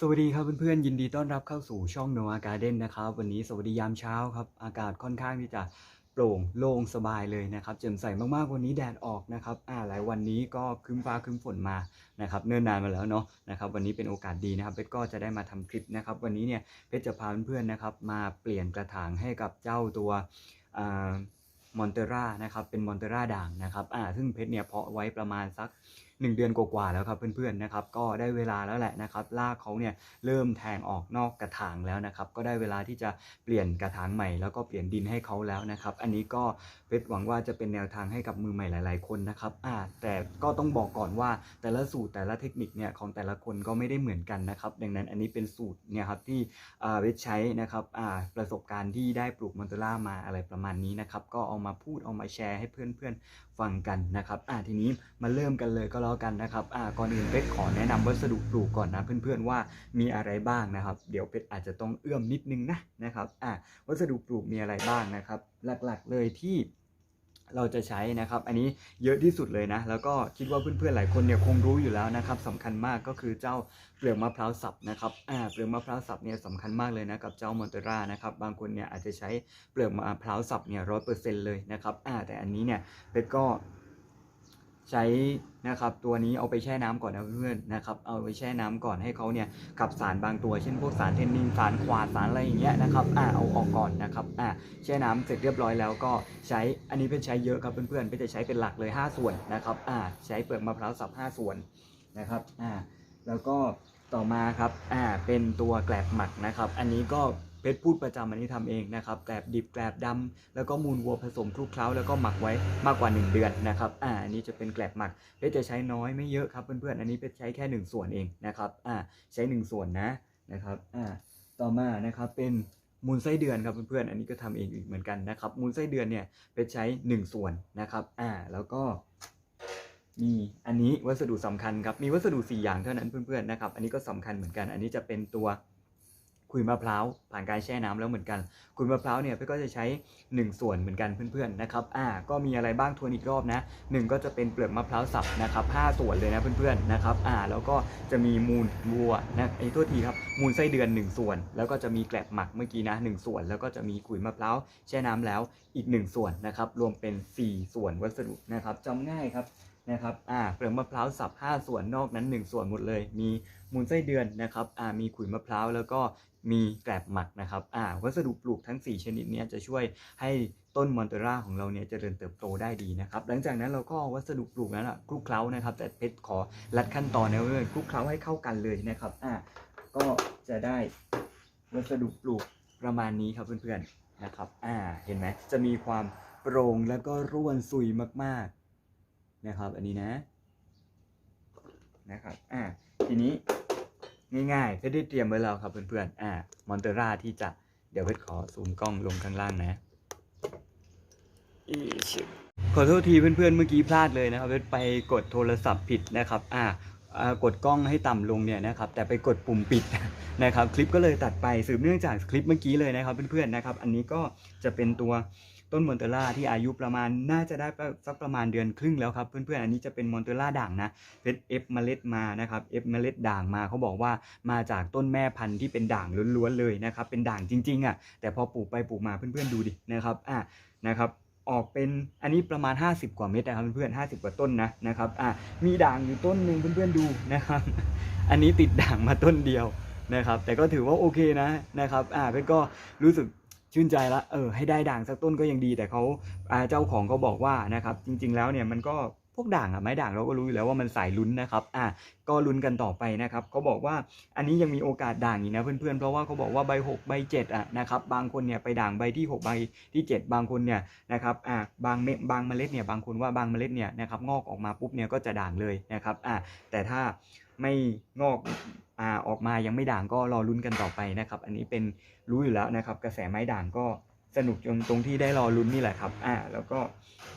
สวัสดีครับเพื่อนๆยินดีต้อนรับเข้าสู่ช่อง Noah Garden นนะครับ วันนี้สวัสดียามเช้าครับ อากาศค่อนข้างที่จะโปร่งโล่งสบายเลยนะครับแจ่มใสมากๆวันนี้แดดออกนะครับอ่าหลายวันนี้ก็ครึ้มฟ้าครึ้มฝนมานะครับเนิ่นนานมาแล้วเนาะนะครับวันนี้เป็นโอกาสดีนะครับเพชรก็จะได้มาทำคลิปนะครับ วันนี้เนี่ยเพชรจะพาเพื่อนๆนะครับมาเปลี่ยนกระถางให้กับเจ้าตัวมอนเตรานะครับเป็นมอนเตราด่างนะครับอ่าซึ่งเพชรเนี่ยเพาะไว้ประมาณสัก 1 เดือนกว่าๆแล้วครับเพื่อนๆนะครับก็ได้เวลาแล้วแหละนะครับรากเขาเนี่ยเริ่มแทงออกนอกกระถางแล้วนะครับก็ได้เวลาที่จะเปลี่ยนกระถางใหม่ แล้วก็เปลี่ยนดินให้เขาแล้วนะครับอันนี้ก็เพชรหวังว่าจะเป็นแนวทางให้กับมือใหม่หลาย ๆ คนนะครับอ่าแต่ก็ต้องบอกก่อนว่าแต่ละสูตรแต่ละเทคนิคเนี่ยของแต่ละคนก็ไม่ได้เหมือนกันนะครับดังนั้นอันนี้เป็นสูตรเนี่ยครับที่อ่าเพชใช้นะครับอ่าประสบการณ์ที่ได้ปลูกมอนเตล่ามาอะไรประมาณนี้นะครับก็เอามาพูดเอามาแชร์ให้เพื่อนๆฟังกันนะครับอ่าทีนี้มาเริ่มกันเลยก็แล้วกันนะครับอ่าก่อนอื่นเป็ดขอแนะนำวัสดุปลูกก่อนนะเพื่อนๆว่ามีอะไรบ้างนะครับ เดี๋ยวเป็ดอาจจะต้องเอื้อมนิดนึงนะนะครับอ่าวัสดุปลูกมีอะไรบ้างนะครับ หลักๆเลยที่เราจะใช้นะครับ อันนี้เยอะที่สุดเลยนะ แล้วก็คิดว่าเพื่อนๆหลายคนเนี่ยคงรู้อยู่แล้วนะครับสำคัญมากก็คือเจ้าเปลือกมะพร้าวสับนะครับอ่าเปลือกมะพร้าวสับเนี่ยสำคัญมากเลยนะกับเจ้ามอนเตรานะครับ บางคนเนี่ยอาจจะใช้เปลือกมะพร้าวสับเนี่ยร้อยเปอร์เซ็นต์เลยนะครับอ่าแต่อันนี้เนี่ยเป็ดก็ ใช้นะครับตัวนี้เอาไปแช่น้ำก่อนนะเพื่อนๆนะครับเอาไปแช่น้ำก่อนให้เขาเนี่ยขับสารบางตัว เช่นพวกสารเทนนินสารขวาดสารอะไรอย่างเงี้ยนะครับอ่าเอาออกก่อนนะครับอ่าแช่น้ำเสร็จเรียบร้อยแล้วก็ใช้อันนี้เป็นใช้เยอะครับเพื่อนๆเป็นจะใช้เป็นหลักเลย 5 ส่วนนะครับอ่าใช้เปลือกมะพร้าวสับ5ส่วนนะครับอ่าแล้วก็ต่อมาครับอ่าเป็นตัวแกลบหมักนะครับ อันนี้ก็ เพชรพูดประจำอันนี้ทำเองนะครับแกลบดิบแกลบดำแล้วก็มูลวัวผสมคลุกเคล้าแล้วก็หมักไว้มากกว่า 1 เดือนนะครับอ่าอันนี้จะเป็นแกลบหมักเพชรจะใช้น้อยไม่เยอะครับเพื่อนๆอันนี้เพชรใช้แค่ 1 ส่วนเองนะครับอ่าใช้ 1 ส่วนนะนะครับอ่าต่อมานะครับเป็นมูลไส้เดือนครับเพื่อนๆ อันนี้ก็ทำเองอีกเหมือนกันนะครับ มูลไส้เดือนเนี่ยเพชรใช้ 1 ส่วนนะครับ อ่า แล้วก็มีอันนี้วัสดุสำคัญครับ มีวัสดุ 4 อย่างเท่านั้นเพื่อนๆ นะครับ อันนี้ก็สำคัญเหมือนกัน อันนี้จะเป็นตัว ขุยมะพร้าวผ่านการแช่น้ำแล้วเหมือนกันขุยมะพร้าวเนี่ยพี่ก็จะใช้ 1 ส่วนเหมือนกันเพื่อนๆนะครับอ่าก็มีอะไรบ้างทวนอีกรอบนะหนึ่งก็จะเป็นเปลือกมะพร้าวสับนะครับ5ส่วนเลยนะเพื่อนๆนะครับอ่าแล้วก็จะมีมูลวัวนะไอ้โทษทีครับมูลไส้เดือน 1 ส่วน แล้วก็จะมีแกลบหมักเมื่อกี้นะ1ส่วน แล้วก็จะมีขุยมะพร้าวแช่น้ำแล้วอีก 1 ส่วนนะครับรวมเป็น 4 ส่วนวัสดุนะครับจำง่ายครับ นะครับอ่าเปลือกมะพร้าวสับ 5 ส่วนนอกนั้น 1 ส่วนหมดเลย มีมูลไส้เดือนนะครับอ่ามีขุยมะพร้าวแล้วก็มีแกลบหมักนะครับอ่าวัสดุปลูกทั้ง 4 ชนิดนี้จะช่วยให้ต้นมอนเตราของเราเนี่ยจเจริญเติบโตได้ดีนะครับ หลังจากนั้นเราก็วัสดุปลูกนั้นอะคลุกเคล้านะครับ แต่เพชรขอลัดขั้นตอนนะเพื่อนคลุกเคล้าให้เข้ากันเลยนะครับอ่าก็จะได้วัสดุปลูกประมาณนี้ครับเพื่อนๆนะครับอ่าเห็นไหมจะมีความโปร่งแล้วก็ร่วนซุยมากๆ นะครับ อันนี้นะ นะครับอ่าทีนี้ง่ายๆเพชรได้เตรียมไว้แล้วครับเพื่อนๆอ่ามอนเตราที่จะเดี๋ยวเพชรขอซูมกล้องลงข้างล่างนะอีชิบขอโทษทีเพื่อนๆเมื่อกี้พลาดเลยนะครับเพชรไปกดโทรศัพท์ผิดนะครับอ่าอ่ากดกล้องให้ต่ำลงเนี่ยนะครับแต่ไปกดปุ่มปิดนะครับคลิปก็เลยตัดไปสืบเนื่องจากคลิปเมื่อกี้เลยนะครับเพื่อนๆนะครับ อันนี้ก็จะเป็นตัว ต้นมอนเตล่าที่อายุประมาณน่าจะได้สักประมาณเดือนครึ่งแล้วครับ เพื่อนๆอันนี้จะเป็นมอนเตล่าด่างนะเพชรเอฟเมล็ดมานะครับเอฟเมล็ดด่างมาเขาบอกว่ามาจากต้นแม่พันธุ์ที่เป็นด่างล้วนๆเลยนะครับเป็นด่างจริงๆอะแต่พอปลูกไปปลูกมาเพื่อนๆดูดินะครับอะนะครับออกเป็นอันนี้ประมาณ 50 กว่าเม็ดนะครับเพื่อนๆ50 กว่าต้นนะนะครับอะมีด่างอยู่ต้นหนึ่งเพื่อนๆดูนะครับ อันนี้ติดด่างมาต้นเดียวนะครับ แต่ก็ถือว่าโอเคนะนะครับอ่าเพชรก็รู้สึก ชื่นใจละเออให้ได้ด่างสักต้นก็ยังดีแต่เขาอ่าเจ้าของเขาบอกว่านะครับ จริง ๆ แล้วเนี่ยมันก็ พวกด่างอะไม้ด่างเราก็รู้อยู่แล้วว่ามันสายลุ้นนะครับอ่าก็ลุ้นกันต่อไปนะครับเขาบอกว่าอันนี้ยังมีโอกาสด่างอีกนะเพื่อนๆเพราะว่าเขาบอกว่าใบ6ใบ7อะนะครับบางคนเนี่ยไปด่างใบที่6ใบที่ 7 บางคนเนี่ยนะครับอ่าบางเมบางเมล็ดเนี่ยบางคนว่าบางเมล็ดเนี่ยนะครับงอกออกมาปุ๊บเนี่ยก็จะด่างเลยนะครับอ่าแต่ถ้าไม่งอกอ่าออกมายังไม่ด่างก็รอลุ้นกันต่อไปนะครับ อันนี้เป็นรู้อยู่แล้วนะครับ กระแสไม้ด่างก็ สนุกตรงตรงที่ได้รอลุ้นนี่แหละครับ อ่า แล้วก็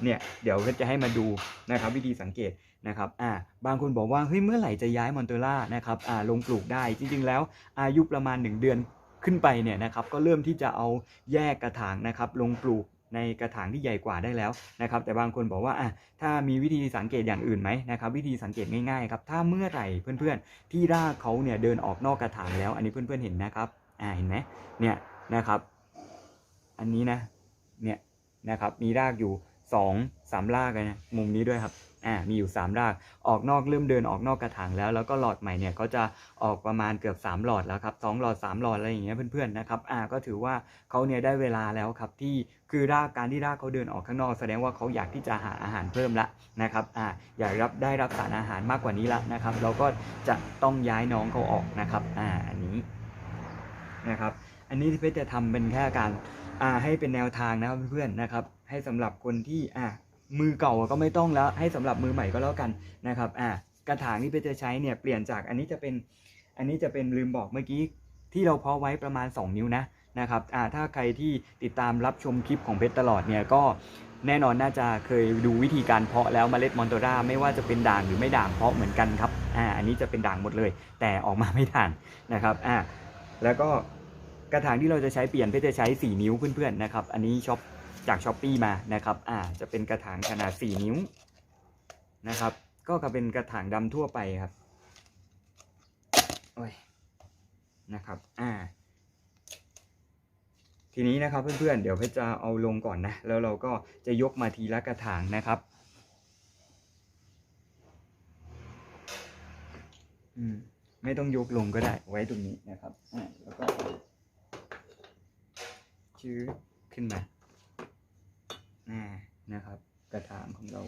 เนี่ยเดี๋ยวก็จะให้มาดูนะครับ วิธีสังเกตนะครับอ่าบางคนบอกว่าเฮ้ยเมื่อไหร่จะย้ายมอนเตล่านะครับอ่าลงปลูกได้จริง ๆ แล้วอายุประมาณ 1 เดือนขึ้นไปเนี่ยนะครับก็เริ่มที่จะเอาแยกกระถางนะครับลงปลูกในกระถางที่ใหญ่กว่าได้แล้วนะครับ แต่บางคนบอกว่าอะถ้ามีวิธีสังเกตอย่างอื่นไหมนะครับ วิธีสังเกตง่ายๆครับถ้าเมื่อไหร่เพื่อนๆ ที่รากเขาเนี่ยเดินออกนอกกระถางแล้ว อันนี้เพื่อนๆเห็นนะครับอ่าเห็นไหมเนี่ยนะครับ อันนี้นะ เนี่ยนะครับ มีรากอยู่สองสามรากเลยนะมุมนี้ด้วยครับอ่ามีอยู่สามราก ออกนอกเริ่มเดินออกนอกกระถางแล้ว แล้วก็หลอดใหม่เนี่ยเขาจะออกประมาณเกือบ 3 หลอดแล้วครับสองหลอด 3 หลอดอะไรอย่างเงี้ยเพื่อนๆนะครับอ่าก็ถือว่าเขาเนี่ยได้เวลาแล้วครับที่คือรากการที่รากเขาเดินออกข้างนอก แสดงว่าเขาอยากที่จะหาอาหารเพิ่มละนะครับอ่าอยากรับได้รับสารอาหารมากกว่านี้ละนะครับ เราก็จะต้องย้ายน้องเขาออกนะครับอ่าอันนี้นะครับ อันนี้ที่เพชรจะทำเป็นแค่การ อ่าให้เป็นแนวทางนะครับเพื่อนๆนะครับ ให้สำหรับคนที่อ่ามือเก่าก็ไม่ต้องแล้ว ให้สำหรับมือใหม่ก็แล้วกันนะครับอ่ากระถางที่เพชรจะใช้เนี่ยเปลี่ยนจากอันนี้จะเป็นอันนี้จะเป็นลืมบอกเมื่อกี้ที่เราเพาะไว้ประมาณ 2 นิ้วนะนะครับอ่าถ้าใครที่ติดตามรับชมคลิปของเพชรตลอดเนี่ยก็แน่นอนน่าจะเคยดูวิธีการเพาะแล้วเมล็ดมอนโตราไม่ว่าจะเป็นด่างหรือไม่ด่างเพาะเหมือนกันครับอ่าอันนี้จะเป็นด่างหมดเลย แต่ออกมาไม่ด่างนะครับอ่าแล้วก็ กระถางที่เราจะใช้เปลี่ยนเพื่อจะใช้ 4 นิ้วเพื่อนๆนะครับ อันนี้ช็อปจากช้อปปีมานะครับ อ่า จะเป็นกระถางขนาด 4 นิ้วนะครับ ก็จะเป็นกระถางดำทั่วไปครับโอ้ยนะครับ อ่า ทีนี้นะครับเพื่อนๆ เดี๋ยวเพชรจะเอาลงก่อนนะ แล้วเราก็จะยกมาทีละกระถางนะครับ อืม ไม่ต้องยกลงก็ได้ ไว้ตรงนี้นะครับ อ่า แล้วก็ ชื้อขึ้นมาน่านะครับ กระถางของเรา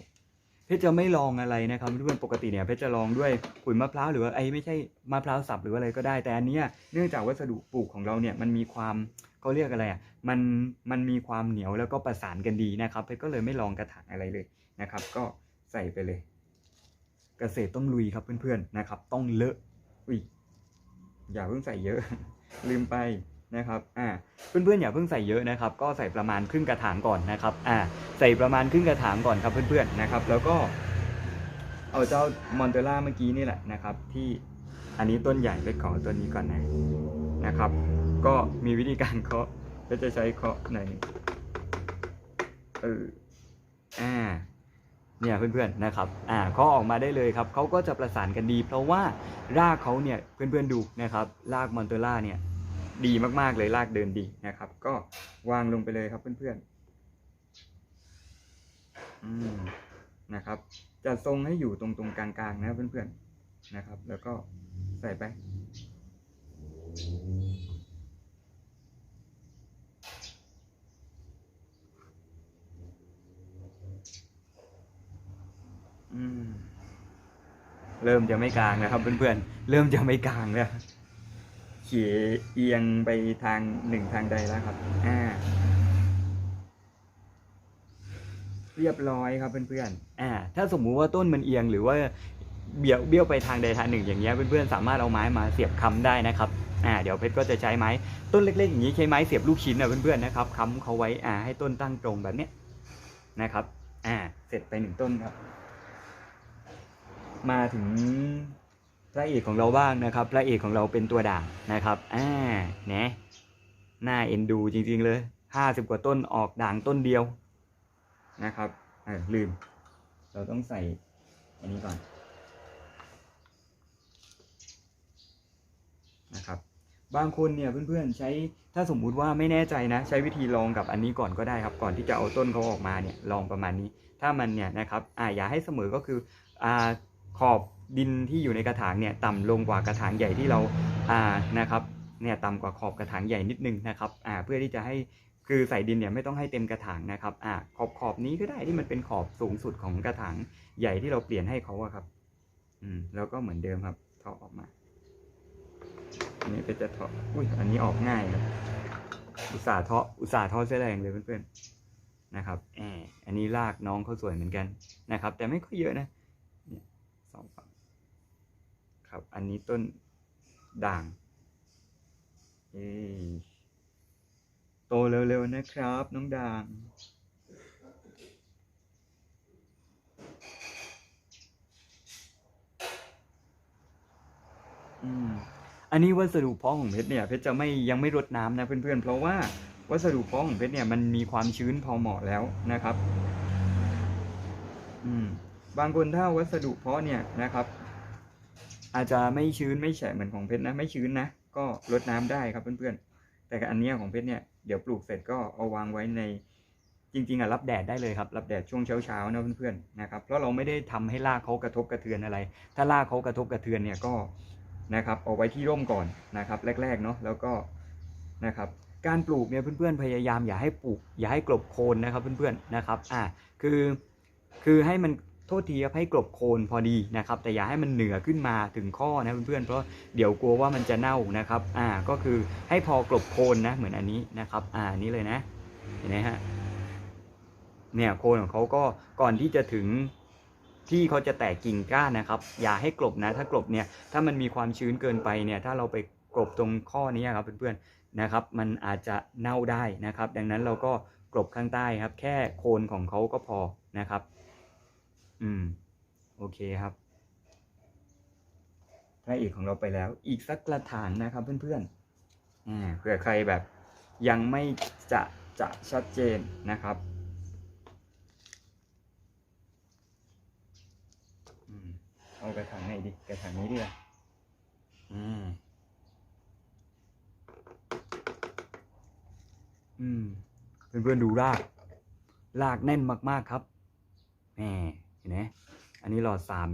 เพชรจะไม่ลองอะไรนะครับเพื่อนปกติเนี่ยเพชรจะลองด้วยขุยมะพร้าวหรือว่าไอ้ไม่ใช่มะพร้าวสับหรืออะไรก็ได้แต่อันเนี้ยเนื่องจากวัสดุปลูกของเราเนี่ยมันมีความเขาเรียกอะไรอะมันมันมีความเหนียวแล้วก็ประสานกันดีนะครับเพชรก็เลยไม่ลองกระถางอะไรเลยนะครับ ก็ใส่ไปเลย เกษตรต้องลุยครับเพื่อนๆนะครับ ต้องเลอะอุ้ยอย่าเพิ่งใส่เยอะ ลืมไป นะครับอ่าเพื่อนๆอย่าเพิ่งใส่เยอะนะครับ ก็ใส่ประมาณครึ่งกระถางก่อนนะครับอ่าใส่ประมาณครึ่งกระถางก่อนครับเพื่อนๆนะครับ แล้วก็ เอาเจ้ามอนเตล่าเมื่อกี้นี่แหละนะครับ ที่อันนี้ต้นใหญ่ไปขอต้นนี้ก่อนนะนะครับ ก็มีวิธีการเคาะก็จะใช้เคาะหน่อยหนึ่งเอออ่าเนี่ยเพื่อนๆนะครับ อ่าเขาออกมาได้เลยครับเขาก็จะประสานกันดี เพราะว่ารากเขาเนี่ยเพื่อนๆดูนะครับ รากมอนเตล่าเนี่ย ดีมากๆเลยรากเดินดีนะครับ ก็วางลงไปเลยครับเพื่อนๆนะครับ จะทรงให้อยู่ตรงตรงกลางๆนะเพื่อนๆนะครับ แล้วก็ใส่ไป เริ่มจะไม่กลางนะครับเพื่อนๆเริ่มจะไม่กลางแล้ว ขียเอียงไปทางหนึ่งทางใดแล้วครับ อ่า เรียบร้อยครับเพื่อนๆ อ่า ถ้าสมมุติว่าต้นมันเอียงหรือว่าเบี้ยวเบี้ยวไปทางใดทางหนึ่งอย่างเงี้ยเพื่อนๆสามารถเอาไม้มาเสียบค้ำได้นะครับอ่าเดี๋ยวเพชรก็จะใช้ไม้ต้นเล็กๆอย่างนี้ใช้ไม้เสียบลูกชิ้นนะเพื่อนๆนะครับค้ำเขาไว้อ่าให้ต้นตั้งตรงแบบเนี้ยนะครับ อ่า เสร็จไปหนึ่งต้นครับ มาถึง พระเอกของเราบ้างนะครับ พระเอกของเราเป็นตัวด่างนะครับอ่าเนี่ยน่าเอ็นดูจริง ๆ เลยห้าสิบกว่าต้นออกด่างต้นเดียวนะครับเออลืม เราต้องใส่อันนี้ก่อนนะครับบางคนเนี่ยเพื่อนๆใช้ถ้าสมมุติว่าไม่แน่ใจนะ ใช้วิธีลองกับอันนี้ก่อนก็ได้ครับ ก่อนที่จะเอาต้นเขาออกมาเนี่ยลองประมาณนี้ ถ้ามันเนี่ยนะครับอ่าอย่าให้เสมอก็คืออ่าขอบ ดินที่อยู่ในกระถางเนี่ยต่ำลงกว่ากระถางใหญ่ที่เราอ่านะครับเนี่ยต่ำกว่าขอบกระถางใหญ่นิดนึงนะครับอ่าเพื่อที่จะให้คือใส่ดินเนี่ยไม่ต้องให้เต็มกระถางนะครับอ่าขอบขอบนี้ก็ได้ที่มันเป็นขอบสูงสุดของกระถางใหญ่ที่เราเปลี่ยนให้เขาอะครับ อืมแล้วก็เหมือนเดิมครับเทาะออกมาอันนี้ก็จะเทาะอุ้ยอันนี้ออกง่ายครับอุตส่าห์เทาะอุตส่าห์เทาะเส้นแรงเลยเพื่อนๆนะครับแอบอันนี้ลากน้องเขาสวยเหมือนกันนะครับ แต่ไม่ค่อยเยอะนะเนี่ยสองฝั่ง ครับ อันนี้ต้นด่างเอโตเร็วๆนะครับ น้องด่าง อืมอันนี้วัสดุเพาะของเพชรเนี่ยเพชรจะไม่ยังไม่รดน้ำนะเพื่อนๆ เพราะว่าวัสดุเพาะของเพชรเนี่ยมันมีความชื้นพอเหมาะแล้วนะครับ อืม บางคนถ้าวัสดุเพาะเนี่ยนะครับ อาจจะไม่ชื้นไม่แฉะเหมือนของเพชรนะ ไม่ชื้นนะ ก็รดน้ำได้ครับเพื่อนๆ แต่กับอันนี้ของเพชรเนี่ยเดี๋ยวปลูกเสร็จก็เอาวางไว้ในจริงๆอะรับแดดได้เลยครับ รับแดดช่วงเช้าๆนะเพื่อนๆนะครับเพราะเราไม่ได้ทำให้รากเขากระทบกระเทือนอะไร ถ้ารากเขากระทบกระเทือนเนี่ยก็นะครับเอาไว้ที่ร่มก่อนนะครับแรกๆเนาะแล้วก็นะครับการปลูกเนี่ยเพื่อนๆพยายามอย่าให้ปลูกอย่าให้กลบโคนนะครับเพื่อนๆนะครับอ่าคือคือให้มัน โทษทีครับให้กลบโคนพอดีนะครับ แต่อย่าให้มันเหนือขึ้นมาถึงข้อนะเพื่อนๆเพราะเดี๋ยวกลัวว่ามันจะเน่านะครับอ่าก็คือให้พอกลบโคนนะเหมือนอันนี้นะครับอ่านนี้เลยนะเห็นไหมฮะเนี่ยโคนของเขาก็ก่อนที่จะถึงที่เขาจะแตกกิ่งก้านนะครับ อย่าให้กลบนะ ถ้ากลบเนี่ยถ้ามันมีความชื้นเกินไปเนี่ยถ้าเราไปกลบตรงข้อนี้ครับเพื่อนๆนะครับ มันอาจจะเน่าได้นะครับ ดังนั้นเราก็กลบข้างใต้ครับ แค่โคนของเขาก็พอนะครับ อืม โอเคครับพระเอกของเราไปแล้ว อีกสักกระถางนะครับเพื่อนๆอ่าเผื่อใครแบบ ยังไม่จะจะชัดเจนนะครับอืมเอากระถางไหนดีกระถางนี้ดีกว่าอืม อืม เพื่อนๆดูราก รากแน่นมากๆครับแหม นไหมอันนี้หลอดสาม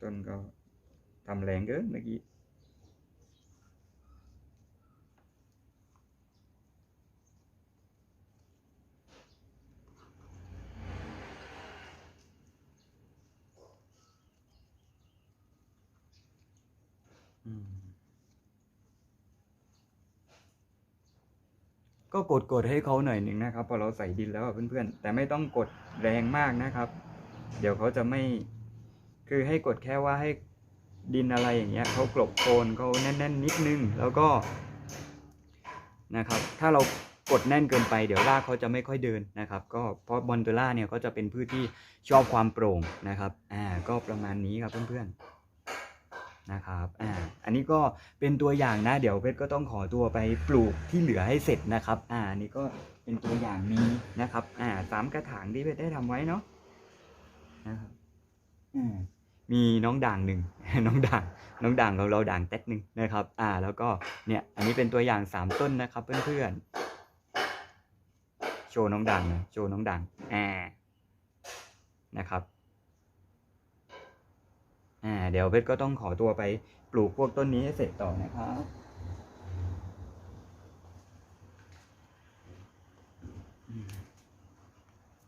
ต้นก็ทำแรงเกินเมื่อกี้อืม ก็กดกดให้เขาหน่อยหนึ่งนะครับ พอเราใส่ดินแล้วเพื่อนๆ แต่ไม่ต้องกดแรงมากนะครับ เดี๋ยวเขาจะไม่ คือให้กดแค่ว่าให้ดินอะไรอย่างเงี้ยเขากลบโคนเขาแน่น ๆ นิดนึง แล้วก็นะครับ ถ้าเรากดแน่นเกินไปเดี๋ยวรากเขาจะไม่ค่อยเดินนะครับ ก็เพราะบอนเตล่าเนี่ยก็จะเป็นพืชที่ชอบความโปร่งนะครับ อ่า ก็ประมาณนี้ครับเพื่อนๆ นะครับอ่าอันนี้ก็เป็นตัวอย่างนะ เดี๋ยวเพชรก็ต้องขอตัวไปปลูกที่เหลือให้เสร็จนะครับอ่าอันี่ก็เป็นตัวอย่างนี้นะครับอ่าสามกระถางที่เพชรได้ทำไว้เนาะนะครับอืมมีน้องด่างหนึ่งน้องด่างน้องด่างของเราด่างแต๊กหนึ่งนะครับ อ่า แล้วก็เนี่ยอันนี้เป็นตัวอย่างสามต้นนะครับเพื่อนๆโชว์น้องด่างนะโชว์น้องด่างอ่านะครับ อ่าเดี๋ยวเพชรก็ต้องขอตัวไปปลูกพวกต้นนี้ให้เสร็จต่อนะครับ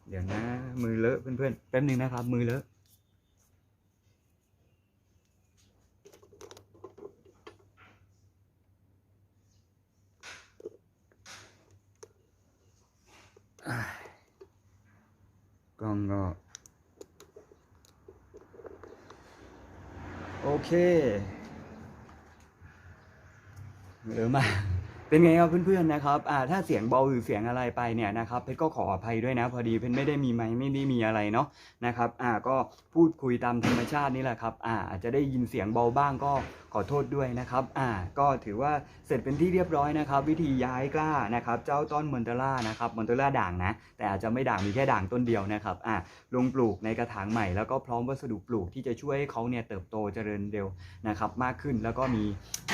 เดี๋ยวนะ มือเลอะเพื่อนๆแป๊บหนึ่งนะครับ มือเลอะกล้องก็ โอเคเออมาเป็นไงครับเพื่อนๆนะครับอ่าถ้าเสียงเบาหรือเสียงอะไรไปเนี่ยนะครับเพชรก็ขออภัยด้วยนะ พอดีเพชรไม่ได้มีไม้ไม่ได้มีอะไรเนาะนะครับอ่าก็พูดคุยตามธรรมชาตินี่แหละครับอ่าอาจจะได้ยินเสียงเบาบ้างก็ ขอโทษด้วยนะครับอ่าก็ถือว่าเสร็จเป็นที่เรียบร้อยนะครับ วิธีย้ายกล้านะครับเจ้าต้นมอนเตล่านะครับมอนเตล่าด่างนะ แต่อาจจะไม่ด่างมีแค่ด่างต้นเดียวนะครับอ่าลงปลูกในกระถางใหม่แล้วก็พร้อมวัสดุปลูกที่จะช่วยให้เขาเนี่ยเติบโตเจริญเร็วนะครับมากขึ้นแล้วก็มี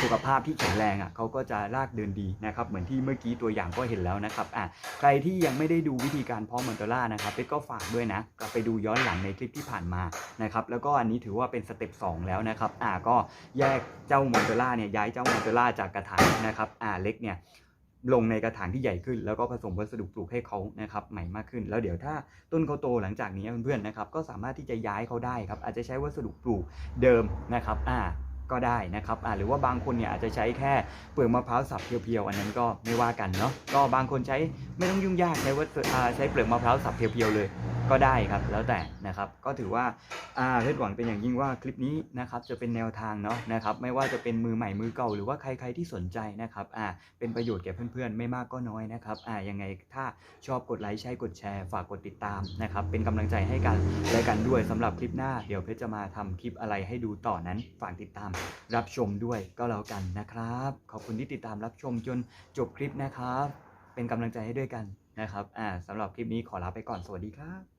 สุขภาพที่แข็งแรงอะเขาก็จะรากเดินดีนะครับเหมือนที่เมื่อกี้ตัวอย่างก็เห็นแล้วนะครับอะใครที่ยังไม่ได้ดูวิธีการเพาะมอนเตล่านะครับเป๊กก็ฝากด้วยนะกลับไปดูย้อนหลังในคลิปที่ผ่านมานะครับแล้วก็อันนี้ถือว่าเป็นสเต็ป2แล้วนะครับอ่าก็แยกเจ้ามอนเตล่าเนี่ยย้ายเจ้ามอนเตล่าจากกระถางนะครับอ่าเล็กเนี่ยลงในกระถางที่ใหญ่ขึ้น แล้วก็ผสมวัสดุปลูกให้เขานะครับใหม่มากขึ้น แล้วเดี๋ยวถ้าต้นเขาโตหลังจากนี้เพื่อนๆนะครับก็สามารถที่จะย้ายเขาได้ครับอาจจะใช้วัสดุปลูกเดิมนะครับอ่าก็ได้นะครับอ่าหรือว่าบางคนเนี่ยอาจจะใช้แค่เปลือกมะพร้าวสับเพียวๆ อันนั้นก็ไม่ว่ากันเนาะก็บางคนใช้ไม่ต้องยุ่งยากใช้วัสดุอ่าใช้เปลือกมะพร้าวสับเพียวๆเลยก็ได้ครับแล้วแต่นะครับก็ถือว่าอ่าเพชรหวังเป็นอย่างยิ่งว่าคลิปนี้นะครับจะเป็นแนวทางเนาะนะครับไม่ว่าจะเป็นมือใหม่มือเก่าหรือว่าใครๆที่สนใจนะครับอ่าเป็นประโยชน์แก่เพื่อนๆ ไม่มากก็น้อยนะครับอ่ายังไงถ้าชอบกดไลค์ใช่กดแชร์ ฝากกดติดตามนะครับเป็นกำลังใจให้กันและกันด้วยสำหรับคลิปหน้าเดี๋ยวเพชรจะมาทำคลิปอะไรให้ดูต่อนั้นฝากติดตามรับชมด้วยก็แล้วกันนะครับ ขอบคุณที่ติดตามรับชมจนจบคลิปนะครับ เป็นกำลังใจให้ด้วยกันนะครับ อ่าสำหรับคลิปนี้ขอลาไปก่อน สวัสดีครับ